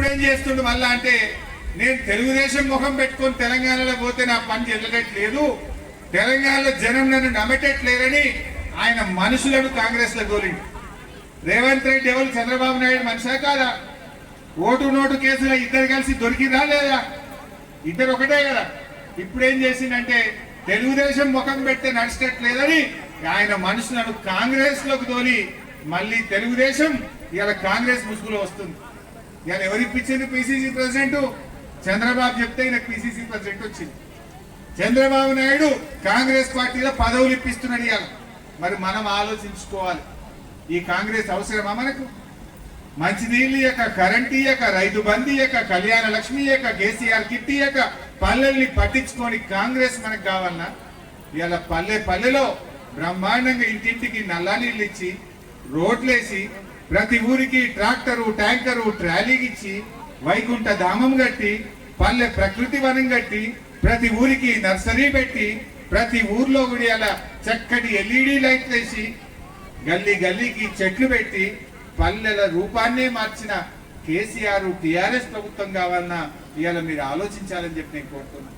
ఇప్పుడేం చేస్తుండు మళ్ళా అంటే నేను తెలుగుదేశం ముఖం పెట్టుకొని తెలంగాణలో పోతే నా పని చెల్లగట్లేదు తెలంగాణలో జనం నన్ను నమ్మటట్లేరని ఆయన మనుషులను కాంగ్రెస్లో గోలిండు. రేవంత్ రెడ్డి ఎవరు? చంద్రబాబు నాయుడు మనిషా కాదా? ఓటు నోటు కేసులో ఇద్దరు కలిసి దొరికిరా లేదా? ఇద్దరు ఒకటే కదా. ఇప్పుడు ఏం చేసిందంటే తెలుగుదేశం ముఖం పెడితే నడిచేట్లేదని ఆయన మనుషులను కాంగ్రెస్లోకి తోలి మళ్ళీ తెలుగుదేశం ఇలా కాంగ్రెస్ ముసుగులో వస్తుంది. ఇవాళ ఎవరు ఇప్పించింది పిసిసి ప్రెసిడెంట్? చంద్రబాబు చెప్తే ఈయన పిసిసి ప్రెసిడెంట్ వచ్చింది. చంద్రబాబు నాయుడు కాంగ్రెస్ పార్టీలో పదవులు ఇప్పిస్తున్నాడు ఇవాళ. మరి మనం ఆలోచించుకోవాలి. ఈ కాంగ్రెస్ అవసరమా మనకు? మంచినీళ్ళు యొక్క కరెంట్ ఇయ్యక రైతు బంధు ఇయ్యక కళ్యాణ లక్ష్మి ఇయ్యక కేసీఆర్ కిట్ ఇయ్యక పల్లెల్ని పట్టించుకొని కాంగ్రెస్ మనకు కావాలన్నా ఇవాళ పల్లె పల్లెలో బ్రహ్మాండంగా ఇంటింటికి నల్లా నీళ్ళు ఇచ్చి రోడ్లేసి ప్రతి ఊరికి ట్రాక్టరు ట్యాంకరు ట్రాలీ ఇచ్చి వైకుంఠ ధామం కట్టి పల్లె ప్రకృతి వనం కట్టి ప్రతి ఊరికి నర్సరీ పెట్టి ప్రతి ఊర్లో కూడా అలా చక్కటి ఎల్ఈడి లైట్ వేసి గల్లీ గల్లీకి చెట్లు పెట్టి పల్లెల రూపాన్నే మార్చిన కేసీఆర్ టిఆర్ఎస్ ప్రభుత్వం కావాలన్నా ఇవాళ మీరు ఆలోచించాలని చెప్పి నేను కోరుతున్నాను.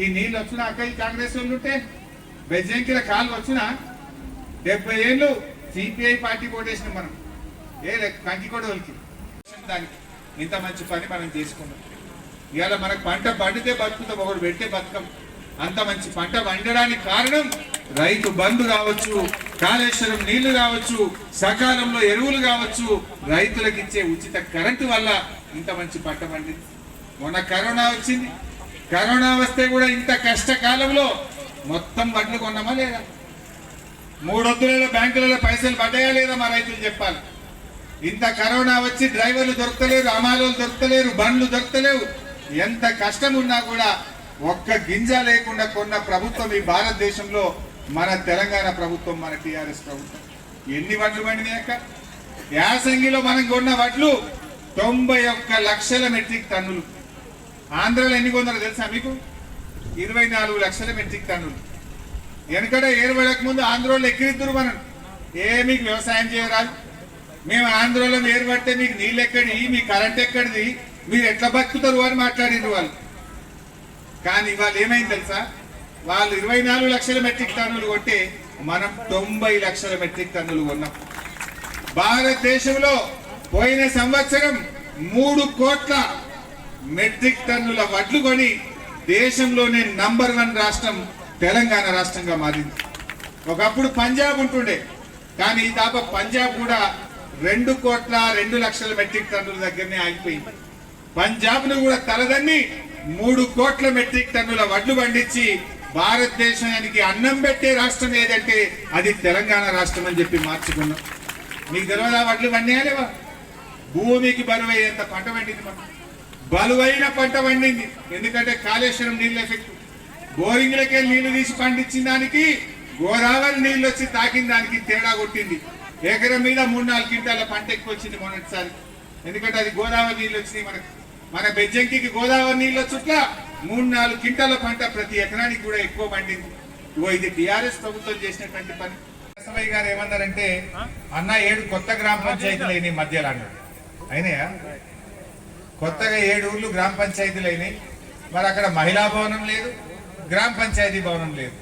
ఈ నీళ్ళు వచ్చిన అక్క ఈ కాంగ్రెస్ వాళ్ళు ఉంటే బెజ్జంకిల కాళ్ళు వచ్చిన డెబ్బై ఏళ్ళు సిపిఐ పార్టీ కోటేసిన మనం. ఏ కంటి కూడా దానికి ఇంత మంచి పని మనం చేసుకున్నాం. ఇవాళ మనకు పంట పండితే బతుకుతాం ఒకడు పెడితే బతుకం. అంత మంచి పంట పండడానికి కారణం రైతు బంధు కావచ్చు కాళేశ్వరం నీళ్ళు కావచ్చు సకాలంలో ఎరువులు కావచ్చు రైతులకు ఇచ్చే ఉచిత కరెంటు వల్ల ఇంత మంచి పంట పండింది. మొన్న కరోనా వచ్చింది. కరోనా వస్తే కూడా ఇంత కష్టకాలంలో మొత్తం వడ్లు కొన్నామా లేదా? మూడొద్దులలో బ్యాంకులలో పైసలు పడ్డాయా లేదా మా రైతులు చెప్పాలి. ఇంత కరోనా వచ్చి డ్రైవర్లు దొరకలేరు అమాలు దొరకలేరు బండ్లు దొరకలేవు. ఎంత కష్టం ఉన్నా కూడా ఒక్క గింజ లేకుండా కొన్న ప్రభుత్వం ఈ భారతదేశంలో మన తెలంగాణ ప్రభుత్వం మన టీఆర్ఎస్ ప్రభుత్వం. ఎన్ని వడ్లు పండినాక యాసంగిలో మనం కొన్న వడ్లు తొంభై ఒక్క లక్షల మెట్రిక్ టన్నులు. ఆంధ్రాలో ఎన్ని కొందరు తెలుసా మీకు? ఇరవై నాలుగు లక్షల మెట్రిక్ టన్నులు. వెనకడ ఏర్పడక ముందు ఆంధ్రలో ఎక్కిరిద్దరు మనం ఏమి వ్యవసాయం చేయరాదు? మేము ఆంధ్రలో ఏర్పడితే మీకు నీళ్ళు ఎక్కడి మీ కరెంట్ ఎక్కడిది? మీరు ఎట్లా బతుకుతారు అని మాట్లాడిండ్రు వాళ్ళు. కానీ వాళ్ళు ఏమైంది తెలుసా? వాళ్ళు ఇరవై నాలుగు లక్షల మెట్రిక్ టన్నులు కొంటే మనం తొంభై లక్షల మెట్రిక్ టన్నులు కొన్నాం. భారతదేశంలో పోయిన సంవత్సరం మూడు కోట్ల మెట్రిక్ టన్నుల వడ్లు కొని దేశంలోనే నంబర్ వన్ రాష్ట్రం తెలంగాణ రాష్ట్రంగా మారింది. ఒకప్పుడు పంజాబ్ ఉంటుండే. కానీ ఈ దాప పంజాబ్ కూడా రెండు కోట్ల రెండు లక్షల మెట్రిక్ టన్నుల దగ్గరనే ఆగిపోయింది. పంజాబ్ను కూడా తలదన్ని మూడు కోట్ల మెట్రిక్ టన్నుల వడ్లు పండించి భారతదేశానికి అన్నం పెట్టే రాష్ట్రం ఏదంటే అది తెలంగాణ రాష్ట్రం అని చెప్పి మార్చుకున్నాం. మీకు తెలియదా వడ్లు పండియాలేవా? భూమికి బరువయ్యేంత పంట పండింది మనం బలువైన పంట పండింది. ఎందుకంటే కాళేశ్వరం నీళ్ళ ఎఫెక్ట్. బోరింగ్లకే నీళ్ళు తీసి పండించిన దానికి గోదావరి నీళ్ళు వచ్చి తాకిన దానికి తేడా కొట్టింది. ఎకరం మీద మూడు నాలుగు క్వింటాల పంట ఎక్కువ వచ్చింది మొన్నటిసారి. ఎందుకంటే అది గోదావరి నీళ్ళు వచ్చినాయి మనకు. మన బెజ్జంకి గోదావరి నీళ్ళు చుట్ల మూడు నాలుగు క్వింటాల పంట ప్రతి ఎకరానికి కూడా ఎక్కువ పండింది. ఇగో ఇది టిఆర్ఎస్ ప్రభుత్వం చేసినటువంటి పని. కేశవయ్య గారు ఏమన్నారంటే అన్న ఏడు కొత్త గ్రామ పంచాయతీలు అయినాయి మధ్యలో అన్నాడు. అయినాయా? కొత్తగా ఏడు ఊర్లు గ్రామ పంచాయతీలు అయినాయి. మరి అక్కడ మహిళా భవనం లేదు గ్రామ పంచాయతీ భవనం లేదు.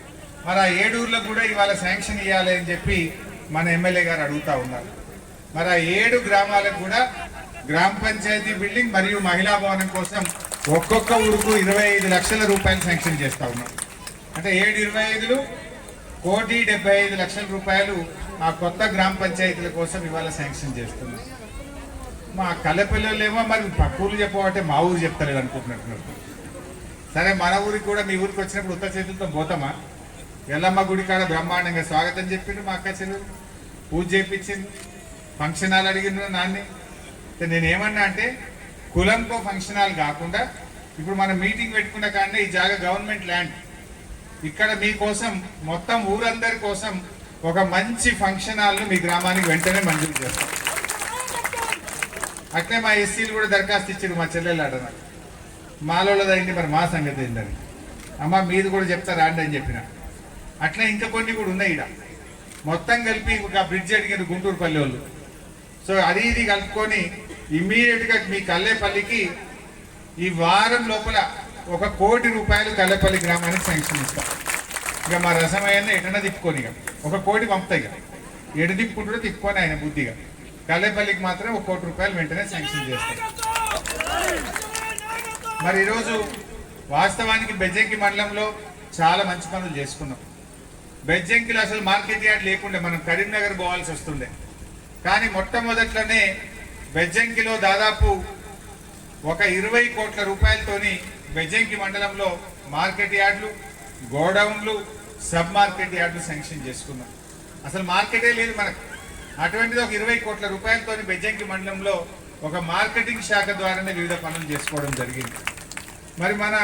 మరి ఆ ఏడు ఊర్లకు కూడా ఇవాళ శాంక్షన్ ఇవ్వాలి అని చెప్పి మన ఎమ్మెల్యే గారు అడుగుతా ఉన్నారు. మరి ఆ ఏడు గ్రామాలకు కూడా గ్రామ పంచాయతీ బిల్డింగ్ మరియు మహిళా భవనం కోసం ఒక్కొక్క ఊరుకు ఇరవై ఐదు లక్షల రూపాయలు శాంక్షన్ చేస్తా ఉన్నాం అంటే ఏడు ఇరవై ఐదులు కోటి డెబ్బై ఐదు లక్షల రూపాయలు మా కొత్త గ్రామ పంచాయతీల కోసం ఇవాళ శాంక్షన్ చేస్తున్నాం మా కలపిల్లలేమో మరి పక్క ఊరు చెప్పబట్టే మా ఊరు చెప్తలేదు అనుకుంటున్నట్టున్నారు సరే మన ఊరికి కూడా మీ ఊరికి వచ్చినప్పుడు ఉత్త చేతులతో పోతామా? ఎల్లమ్మ గుడి కాడ బ్రహ్మాండంగా స్వాగతం చెప్పిండు మా అక్క చెల్లెలు. పూజ చేయించింది ఫంక్షన్ హాల్ అడిగిండ్రు నాన్ని నేనేమన్నా నేను ఏమన్నా అంటే కులంతో ఫంక్షన్ హాల్ కాకుండా ఇప్పుడు మనం మీటింగ్ పెట్టుకున్న కానీ ఈ జాగా గవర్నమెంట్ ల్యాండ్. ఇక్కడ మీకోసం మొత్తం ఊరందరి కోసం ఒక మంచి ఫంక్షన్ హాల్ను మీ గ్రామానికి వెంటనే మంజూరు చేస్తాం. అట్లే మా ఎస్సీలు కూడా దరఖాస్తు ఇచ్చారు మా చెల్లెలు ఆడ మాలోళ్ళదైంది మరి మా సంగతి ఏందని. అమ్మ మీది కూడా చెప్తారా అండి అని చెప్పిన. అట్లా ఇంకా కొన్ని కూడా ఉన్నాయి ఇక్కడ మొత్తం కలిపి ఒక బ్రిడ్జ్ అడిగారు గుంటూరు పల్లె వాళ్ళు సో అది ఇది కలుపుకొని ఇమ్మీడియట్గా మీ కల్లేపల్లికి ఈ వారం లోపల ఒక కోటి రూపాయలు కల్లేపల్లి గ్రామానికి శాంక్షన్ ఇస్తాం. ఇక మా రసమయ్యన్న ఎటన్నా తిప్పుకొని ఇక. ఒక కోటి పంపుతాయి ఇక. ఎటు తిప్పుకుంటుండో తిప్పుకొని ఆయన బుద్ధిగా కల్లేపల్లికి మాత్రం ఒక కోటి రూపాయలు వెంటనే శాంక్షన్ చేస్తాం. మరి ఈరోజు వాస్తవానికి బెజంకి మండలంలో చాలా మంచి పనులు చేసుకున్నాం. బెజ్జంకిలో అసలు మార్కెట్ యార్డ్ లేకుండే మనం కరీంనగర్ పోవాల్సి వస్తుండే. కానీ మొట్టమొదట్లోనే బెజ్జంకిలో దాదాపు ఒక ఇరవై కోట్ల రూపాయలతోని బెజ్జంకి మండలంలో మార్కెట్ యార్డ్లు గోడౌన్లు సబ్ మార్కెట్ యార్డ్లు శాంక్షన్ చేసుకున్నాం. అసలు మార్కెటే లేదు మనకు. అటువంటిది ఒక ఇరవై కోట్ల రూపాయలతోని బెజ్జంకి మండలంలో ఒక మార్కెటింగ్ శాఖ ద్వారానే వివిధ పనులు చేసుకోవడం జరిగింది. మరి మన